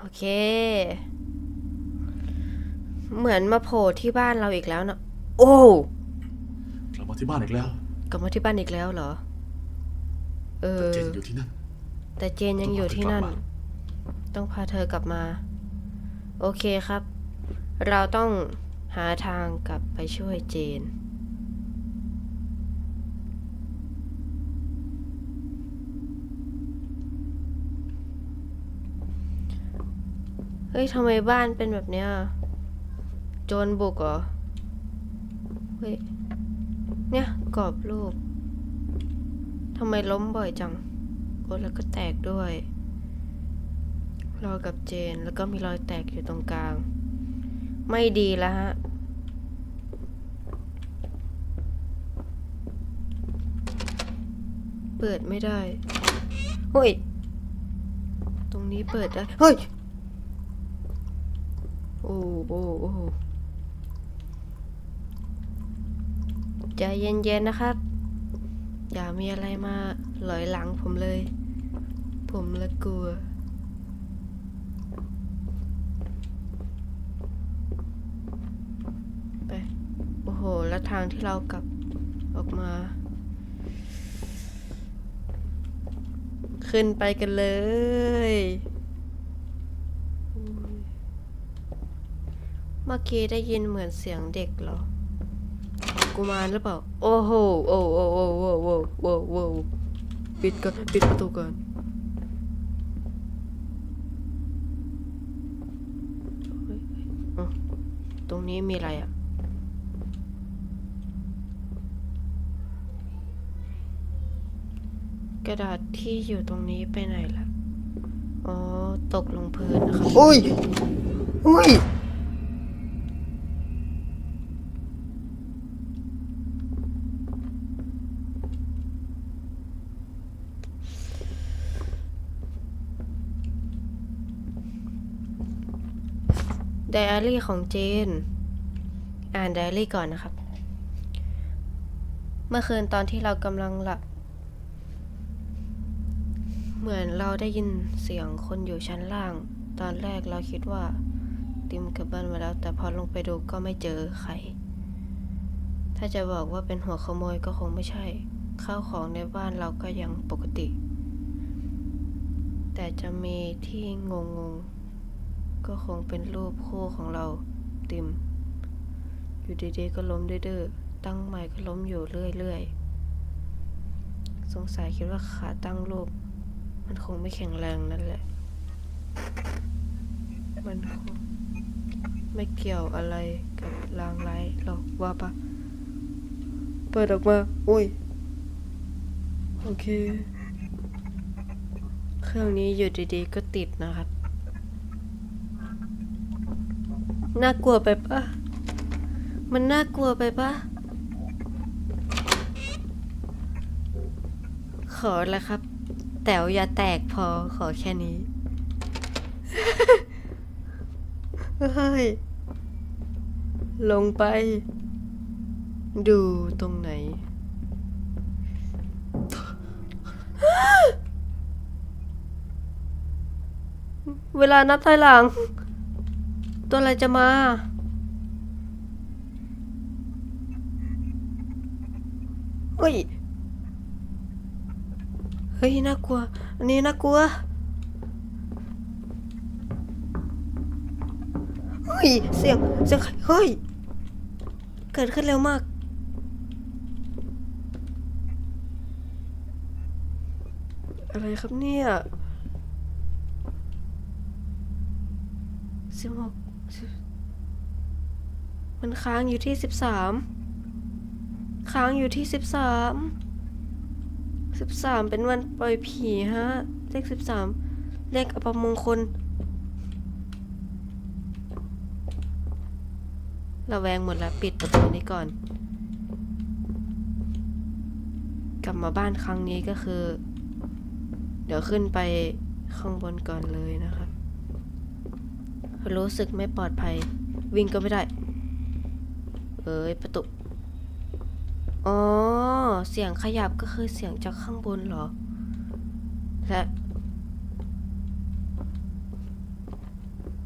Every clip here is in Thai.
โอเค เหมือนมาโผล่ที่บ้านเราอีกแล้วเนอะโอ้กลับมาที่บ้านอีกแล้วกลับมาที่บ้านอีกแล้วเหรอ เออเจนอยู่ที่นั่น แต่เจนยังอยู่ที่นั่น ต้องพาเธอกลับมาต้องพาเธอกลับมาโอเคครับ เราต้องหาทางกลับไปช่วยเจน ฮ้ยทำไมบ้านเป็นแบบเนี้ยโจรบุกเหรอ เฮ้ย เนี่ยกรอบรูปทำไมล้มบ่อยจัง โอ้แล้วก็แตกด้วยรอยกับเจนแล้วก็มีรอยแตกอยู่ตรงกลาง ไม่ดีแล้วฮะ เปิดไม่ได้เฮ้ย ตรงนี้เปิดได้ เฮ้ย โอ้โอ้โอใจเย็นๆนะครับ อย่ามีอะไรมาหลอยหลังผมเลย ผมละกลัว ไป โอ้โห แล้วทางที่เรากลับออกมา ขึ้นไปกันเลยอุ๊ยเมื่อกี้ได้ยินเหมือนเสียงเด็กเหรอ กุมารหรือเปล่า โอ้โห โอ้โอ้โอ้โอ้โอ้โอ้โอ้ปิดก่อนปิดประตูก่อนเฮ้ยเฮ้ยอ๋อตรงนี้มีอะไรอะ กระดาษที่อยู่ตรงนี้ไปไหนล่ะ อ๋อ ตกลงพื้นนะครับอุ้ย อุ้ย ดอารี่ของเจน อ่านไดอารี่ก่อนนะครับ เมื่อคืนตอนที่เรากำลังหลับ เหมือนเราได้ยินเสียงคนอยู่ชั้นล่าง ตอนแรกเราคิดว่า ติมกลับบ้านมาแล้ว แต่พอลงไปดูก็ไม่เจอใคร ถ้าจะบอกว่าเป็นหัวขโมยก็คงไม่ใช่ ข้าวของในบ้านเราก็ยังปกติ แต่จะมีที่งงๆ ก็คงเป็นรูปคู่ของเราติม อยู่ดีๆก็ล้มดื้อๆตั้งใหม่ก็ล้มอยู่เรื่อยๆ สงสัยคิดว่าขาตั้งรูป มันคงไม่แข็งแรงนั่นแหละ มันคงไม่เกี่ยวอะไรกับลางไร้หรอกว่าปะเปิดออกมา อุ้ย โอเค เครื่องนี้อยู่ดีๆก็ติดนะครับ น่ากลัวไปปะมันน่ากลัวไปปะขอแล้วครับ แต๋วอย่าแตกพอขอแค่นี้ เฮ้ย ลงไป ดูตรงไหน เวลานับถอยหลัง ตัวอะไรจะมา เฮ้ย เฮ้ย น่ากลัว อันนี้น่ากลัว เฮ้ย เสียง เสียงใครเฮ้ย เกิดขึ้นเร็วมากอะไรครับเนี่ยสิบหกสิบ มันค้างอยู่ที่สิบสามค้างอยู่ที่สิบสามสิบสามเป็นวันปล่อยผีฮะ เลขสิบสามเลขอัปมงคลระแวงหมดแล้วปิดประตูนี้ก่อน กลับมาบ้านครั้งนี้ก็คือ เดี๋ยวขึ้นไปข้างบนก่อนเลยนะครับ รู้สึกไม่ปลอดภัย วิ่งก็ไม่ได้ เอ้ยประตูอ๋อ เสียงขยับก็คือเสียงจากข้างบนเหรอ และ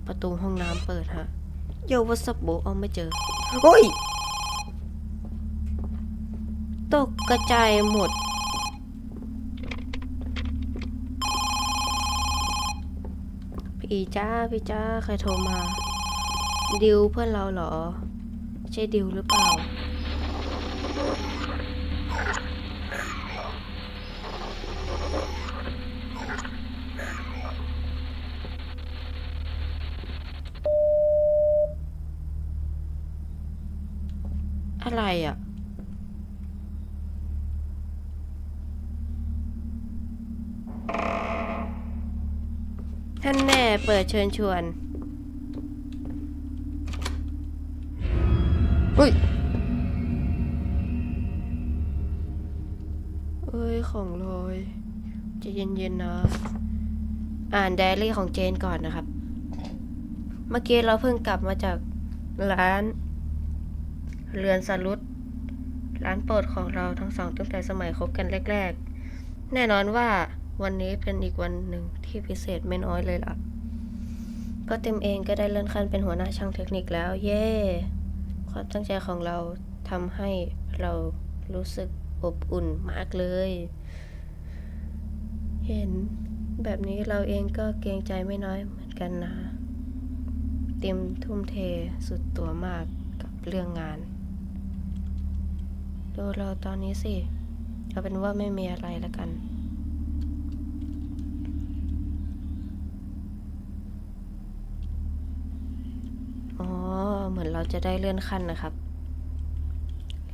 ประตูห้องน้ำเปิดฮะ โยวัสบโบเอาไม่เจอ โอ้ย ตกกระจายหมด พี่จ้า พี่จ้า ใครโทรมา ดิวเพื่อนเราเหรอ ใช่ดิวหรือเปล่า อะไรอะท่านแน่เปิดเชิญชวน เฮ้ยเอ้ย ของลอยจะเย็นๆนะ อ่านไดอารี่ของเจนก่อนนะครับ เมื่อกี้เราเพิ่งกลับมาจากร้านเรือนสรุตร้านโปรดของเราทั้งสองตั้งแต่สมัยคบกันแรก ๆ แน่นอนว่าวันนี้เป็นอีกวันหนึ่งที่พิเศษไม่น้อยเลยล่ะเพราะเต็มเองก็ได้เลื่อนขั้นเป็นหัวหน้าช่างเทคนิคแล้ว เย้ ความตั้งใจของเราทำให้เรารู้สึกอบอุ่นมากเลย เห็นแบบนี้เราเองก็เกรงใจไม่น้อยเหมือนกันนะ เตรียมทุ่มเทสุดตัวมากกับเรื่องงาน ดูเราตอนนี้สิ เอาเป็นว่าไม่มีอะไรแล้วกัน อ๋อ เหมือนเรา จะได้เลื่อนขั้นนะครับ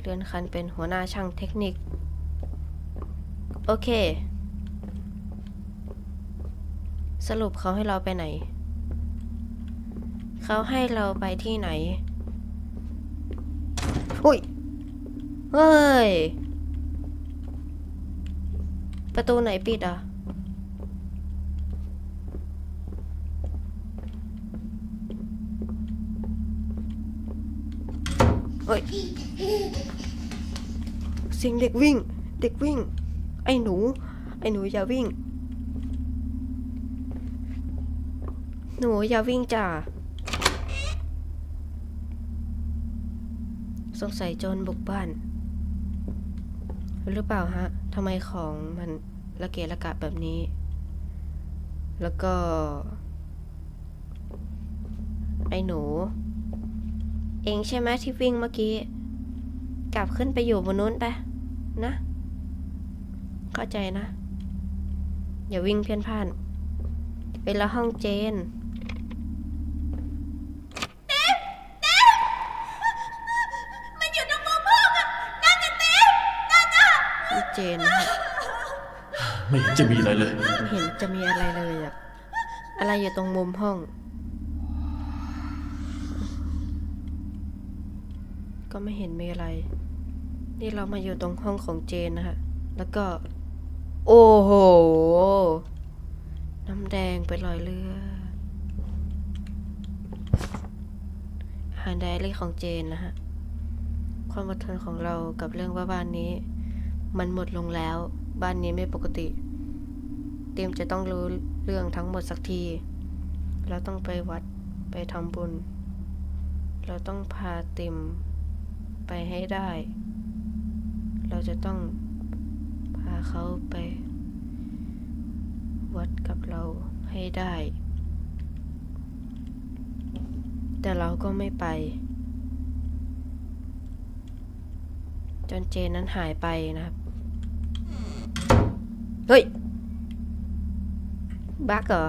เลื่อนขั้นเป็นหัวหน้าช่างเทคนิค โอเค สรุปเขาให้เราไปไหน เขาให้เราไปที่ไหน อุ้ย เฮ้ย ประตูไหนปิดอะ ฮ้ย เสียงเด็กวิ่ง เด็กวิ่ง ไอ้หนู ไอ้หนูอย่าวิ่ง หนูอย่าวิ่งจ้าสงสัยโจรบุกบ้าน หรือเปล่าฮะทำไมของมันละเกะละกะแบบนี้ แล้วก็ ไอ้หนู เองใช่ไหมที่วิ่งเมื่อกี้ กลับขึ้นไปอยู่บนนู้นไป นะ เข้าใจนะ อย่าวิ่งเพี้ยนพล่านไปละห้องเจนเจนนะฮะไม่เห็นจะมีอะไรเลย ไม่เห็นจะมีอะไรเลยอะอะไรอยู่ตรงมุมห้อง ก็ไม่เห็นมีอะไร นี่เรามาอยู่ตรงห้องของเจนนะฮะ แล้วก็ โอ้โห น้ำแดงเป็นรอยเลือดอ่านไดอารี่ของเจนนะฮะ ความอดทนของเรากับเรื่องว่าบ้านนี้ มันหมดลงแล้ว บ้านนี้ไม่ปกติ เตรียมจะต้องรู้เรื่องทั้งหมดสักที เราต้องไปวัดไปทำบุญ เราต้องพาเต็ม ไปให้ได้ เราจะต้องพาเขาไป วัดกับเราให้ได้ แต่เราก็ไม่ไป จนเจนนั้นหายไปนะครับ เฮ้ย บักเหรอ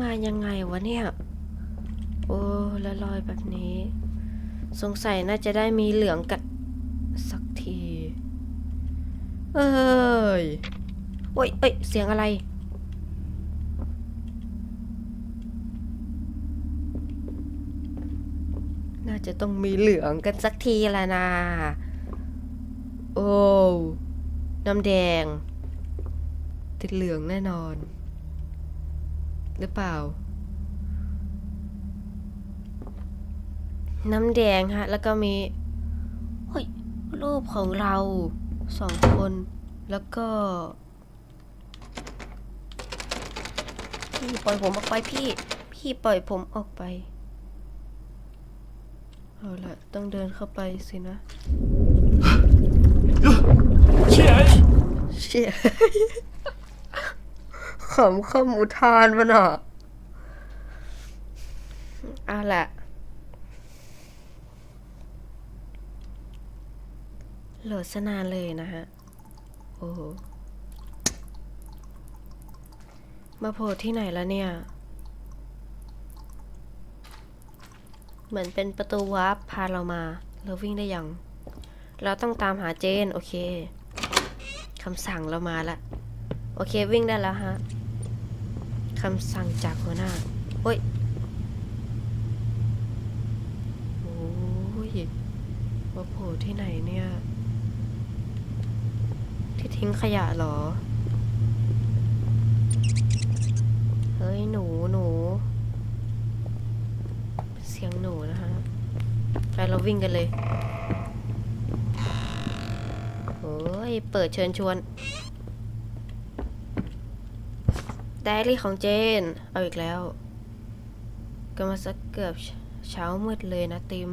มายังไงวะเนี่ย โอ้ละลอยแบบนี้ สงสัยน่าจะได้มีเหลืองกัดสักที เอ้ย โอ้ยเอ้ย เสียงอะไร น่าจะต้องมีเหลืองกันสักทีละนะ โอ้ น้ำแดง ติดเหลืองแน่นอน หรือเปล่า น้ำแดงฮะ แล้วก็มีเฮ้ยรูปของเราสองคน แล้วก็พี่ปล่อยผมออกไปพี่ พี่ปล่อยผมออกไป เอาละต้องเดินเข้าไปสินะ เชี่ยเชี่ย ขำขำอุทานมันอะเอาละโหลดสนานเลยนะฮะ โอ้โห มาโผล่ที่ไหนแล้วเนี่ย เหมือนเป็นประตูวาร์ปพาเรามาเราวิ่งได้ยัง เราต้องตามหาเจน โอเคคำสั่งเรามาละ โอเควิ่งได้แล้วฮะ คำสั่งจากหัวหน้าโอ้ยโอ้ยมาโผล่ที่ไหนเนี่ย ที่ทิ้งขยะเหรอ เฮ้ย หนูหนู เสียงหนูนะฮะ ไปเราวิ่งกันเลยโอ้ย เปิดเชิญชวน ไดอารี่ของเจน เอาอีกแล้วก็มาสักเกือบเช้ามืดเลยนะติม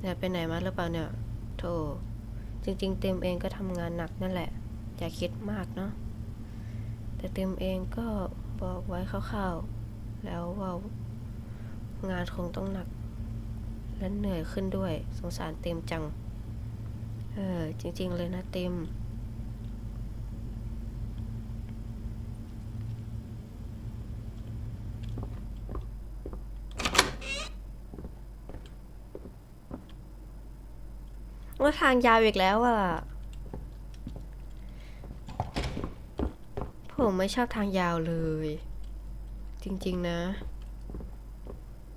เนี่ยไปไหนมาหรือเปล่าเนี่ยโธ่จริง ๆ เต็มเองก็ทำงานหนักนั่นแหละ อย่าคิดมากเนาะแต่เต็มเองก็บอกไว้คร่าวๆ แล้วว่างานคงต้องหนัก และเหนื่อยขึ้นด้วย สงสารเต็มจัง เออ จริง ๆ เลยนะเต็ม ว่าทางยาวอีกแล้วอะ ผมไม่ชอบทางยาวเลย จริงๆนะ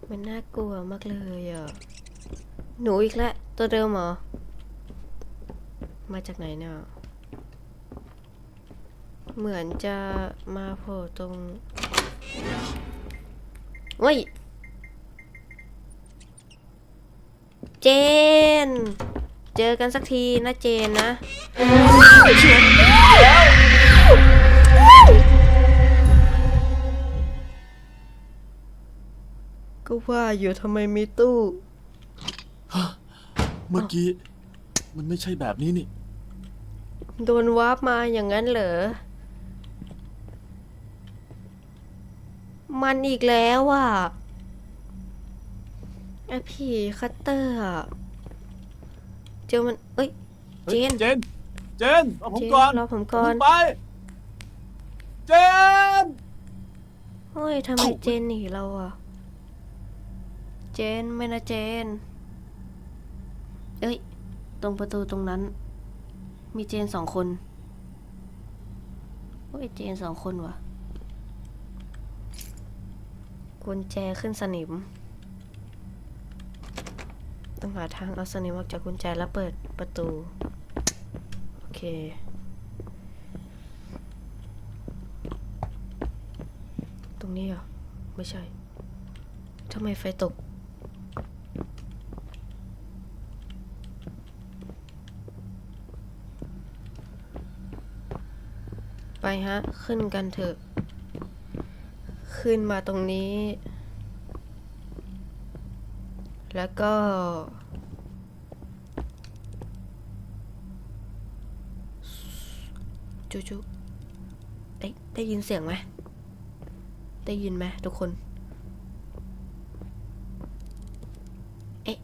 มันน่ากลัวมากเลยอะ หนูอีกแล้วตัวเดิมเหรอ มาจากไหนเนี่ยเหมือนจะมาโผล่ตรงเฮ้ย เจน เจอกันสักทีนะเจนนะก็ว่าอยู่ทำไมมีตู้ เมื่อกี้ มันไม่ใช่แบบนี้นี่ โดนวาร์ปมาอย่างนั้นเหรอ มันอีกแล้วอะไอผีคัตเตอร์อะเจอมัน เอ้ยเฮ้ย เจน เจน เจนเอาผมเจนก่อนรอผมก่อนเาไป เจน เฮ้ยทำไมเอ้าเจนหนีเราอะ เจนไม่นะเจน เอ้ย ตรงประตูตรงนั้น มีเจนสองคนโอ้ยเจนสองคนวะกุญแจขึ้นสนิม ต้องหาทางเอาสนิมออกจากกุญแจแล้วเปิดประตู โอเค ตรงนี้เหรอ ไม่ใช่ ทำไมไฟตก ไปฮะ ขึ้นกันเถอะ ขึ้นมาตรงนี้ แล้วก็ จุๆได้ได้ยินเสียงไหม ได้ยินไหมทุกคน เอ๊ะ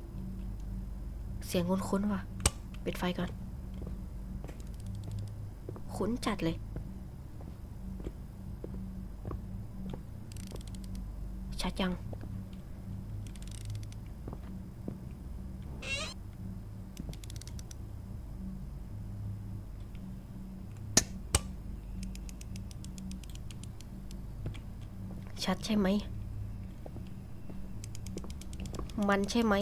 เสียงคุ้นๆว่ะ ปิดไฟก่อน คุ้นจัดเลย ชัดยัง ชัดใช่ไหม มันใช่ไหม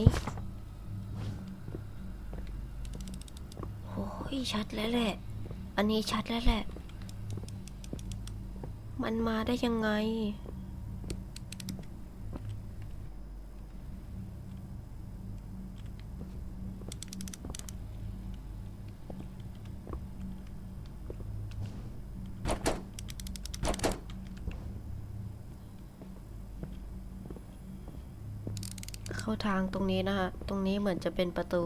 โอ้ยชัดแล้วแหละ อันนี้ชัดแล้วแหละ มันมาได้ยังไง เข้าทางตรงนี้นะคะ ตรงนี้เหมือนจะเป็นประตู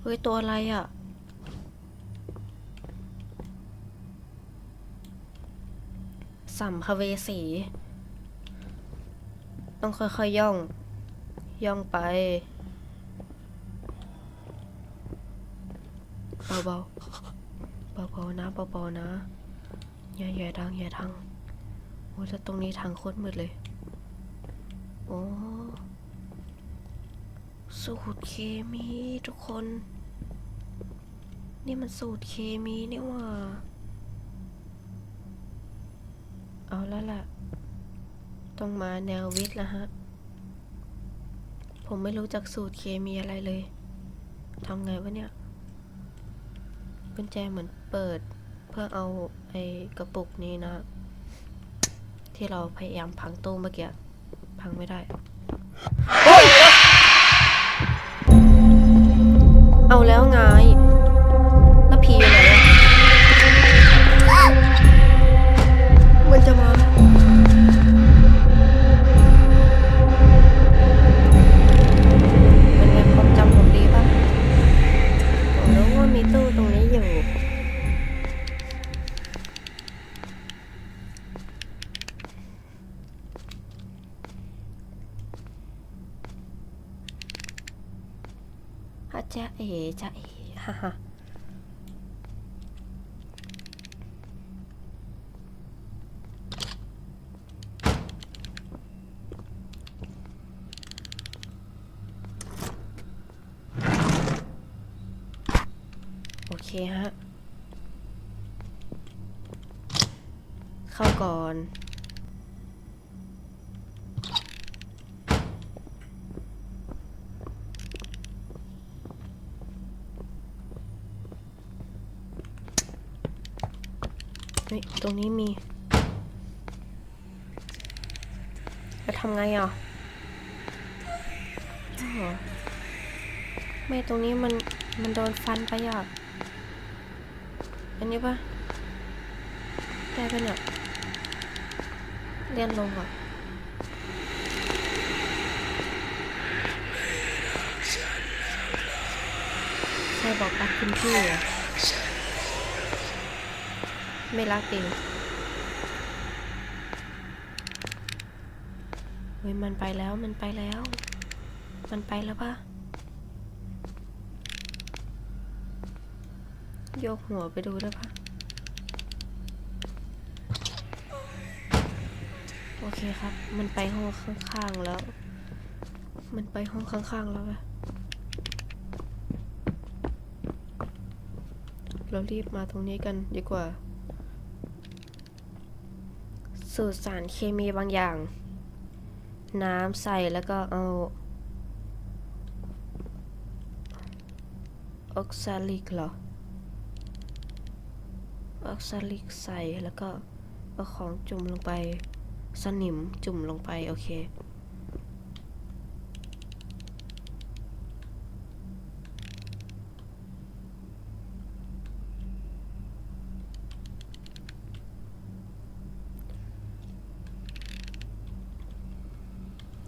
เฮ้ย ตัวอะไรอะสัมภเวสี ต้องค่อยๆย่อง ย่องไป เบาๆเบาๆนะเบาๆนะอย่าอย่าดังอย่าดังโอ้แล้วตรงนี้ทางโคตรมืดเลยโอ้สูตรเคมีทุกคน นี่มันสูตรเคมีนี่ว่า เอาแล้วล่ะ ต้องมาแนววิทย์แล้วฮะ ผมไม่รู้จักสูตรเคมีอะไรเลยทำไงวะเนี่ย กุญแจเหมือนเปิด เพื่อเอาไอ้กระปุกนี้นะ ที่เราพยายามพังตู้เมื่อกี้ พังไม่ได้ เคฮะ เข้าก่อนตรงนี้มี จะทำไงอะ ไม่ตรงนี้มัน มันโดนฟันไปอะ อันนี้ปะได้ปะเนี่ยเลื่อนลงอะใครบอกรักคุณพี่อะไม่รักเองเฮ้ยมันไปแล้วมันไปแล้ว มันไปแล้วปะโยกหัวไปดูได้ปะโอเคครับ มันไปห้องข้างๆแล้ว มันไปห้องข้างๆแล้วปะเรารีบมาตรงนี้กันดีกว่า สูตรสารเคมีบางอย่าง น้ำใส่แล้วก็เอาออกซาลิกเหรอ ออกซาลิกใส่แล้วก็เอาของจุ่มลงไป สนิมจุ่มลงไป โอเค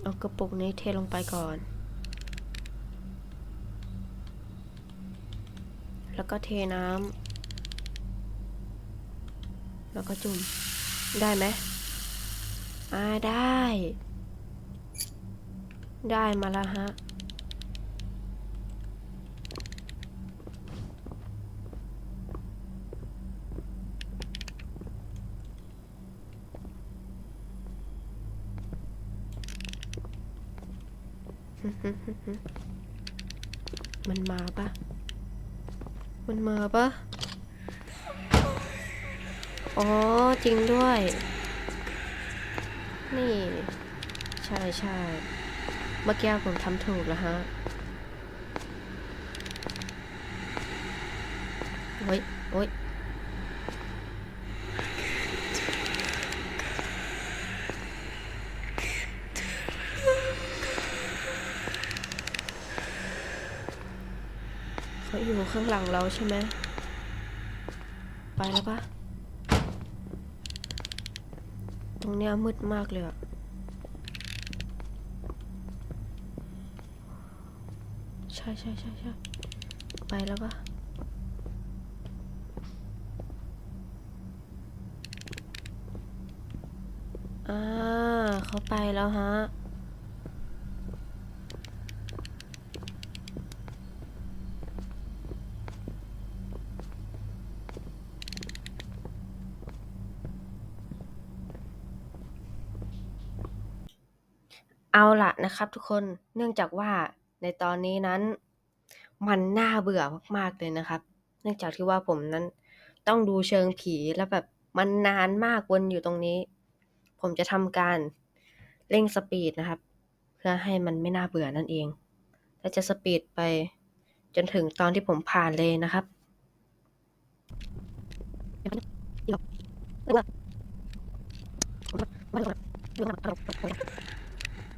เอากระปุกนี้เทลงไปก่อน แล้วก็เทน้ำ แล้วก็จุ่ม ได้ไหมอ่าได้ ได้มาแล้วฮะ มันมาปะมันมาปะ อ๋อ จริงด้วย นี่ ใช่ใช่เมื่อกี้ผมทำถูกแล้วฮะโอ้ยโอ้ยเขาอยู่ข้างหลังเราใช่ไหม ไปแล้วปะต รงเนี้ยมืดมากเลยอะใช่ใช่ใช่ใช่ไปแล้วปะอ่าเขาไปแล้วฮะ เอาล่ะนะครับทุกคน เนื่องจากว่าในตอนนี้นั้น มันน่าเบื่อมากๆเลยนะครับ เนื่องจากที่ว่าผมนั้นต้องดูเชิงผีแล้วแบบมันนานมากวนอยู่ตรงนี้ ผมจะทำการเร่งสปีดนะครับ เพื่อให้มันไม่น่าเบื่อนั่นเอง และจะสปีดไปจนถึงตอนที่ผมผ่านเลยนะครับ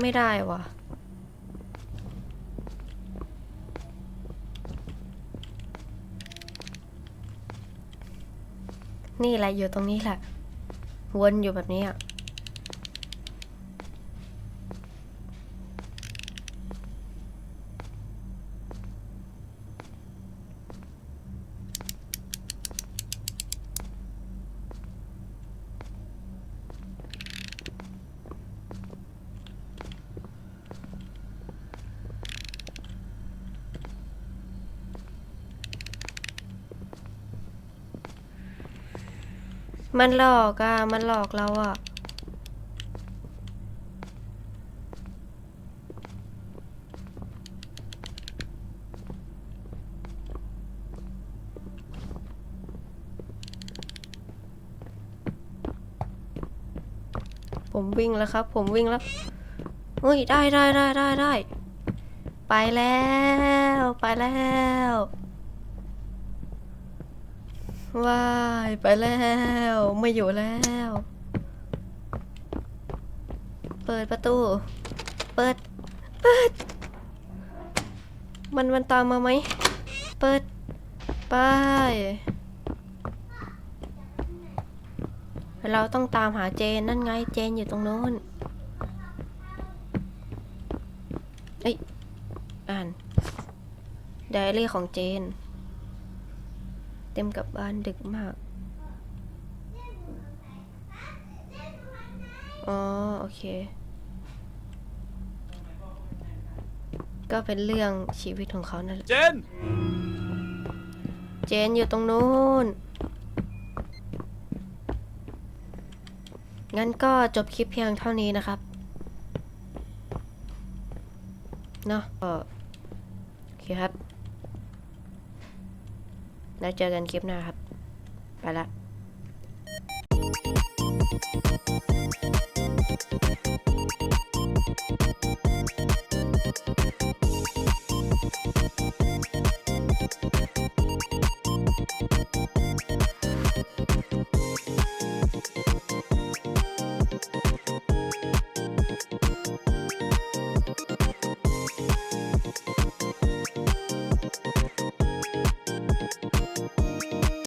ไม่ได้ว่ะนี่แหละอยู่ตรงนี้แหละ วนอยู่แบบนี้อะ มันหลอกอะ มันหลอกเราอะ ผมวิ่งแล้วครับ ผมวิ่งแล้วเฮ้ย ได้ได้ได้ได้ได้ ไปแล้ว ไปแล้ว ว้ายไปแล้วไม่อยู่แล้ว เปิดประตู เปิด เปิด มันมันตามมาไหม เปิดไปเราต้องตามหาเจนนั่นไงเจนอยู่ตรงโน้นเอ้ยอ่านไดอารี่ของเจน เต็มกลับบ้านดึกมาก อ๋อ โอเค ก็เป็นเรื่องชีวิตของเขานั่นแหละ เจน เจนอยู่ตรงนู้น งั้นก็จบคลิปเพียงเท่านี้นะครับ เนาะก็โอเคครับ แล้วเจอกันคลิปหน้าครับ ไปละ